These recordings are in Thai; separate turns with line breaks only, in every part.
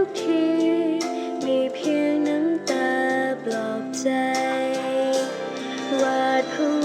ทุกที มีเพียงน้ำตาปลอบใจ วาดผู้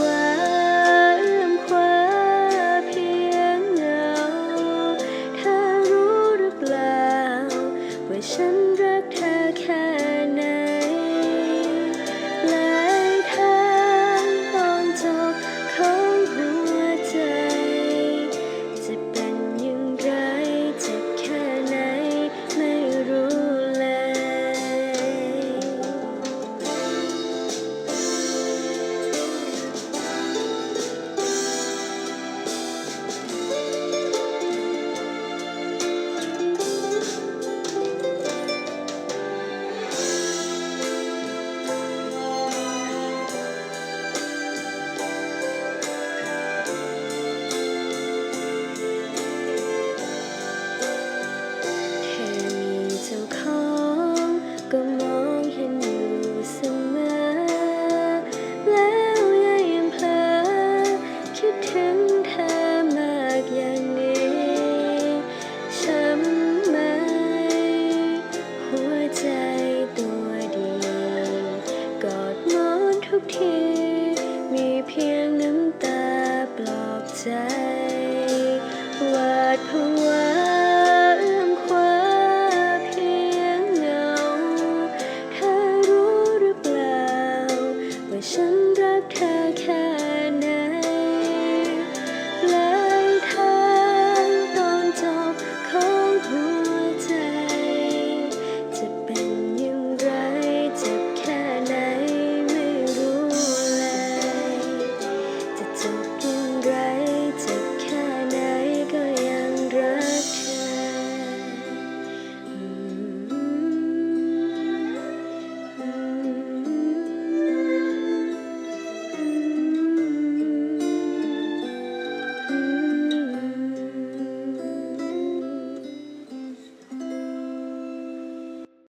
ที มีเพียงน้ำตาปลอบใจวาดผู้